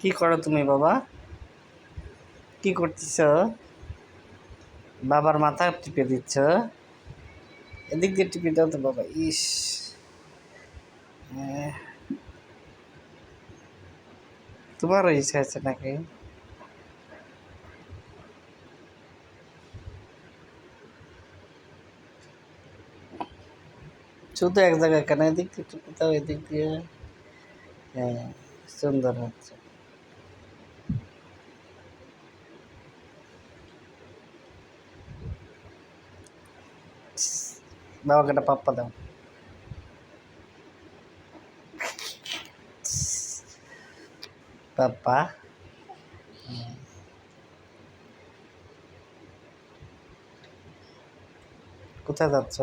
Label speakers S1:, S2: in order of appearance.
S1: কি করো তুমি বাবা? কি করতেছ? বাবার মাথা টিপে দিচ্ছ? এদিক দিয়ে টিপে দাও তো বাবা, ইস। আহ। তোমারও ইচ্ছা আছে নাকি? শুধু এক জায়গায় কেন? এদিক দিয়ে টিপে দাও, এদিক দিয়ে। হ্যাঁ সুন্দর হচ্ছে। বাবাকে একটা পাপ্পা দাও। পাপ্পা? কোথায় যাচ্ছ?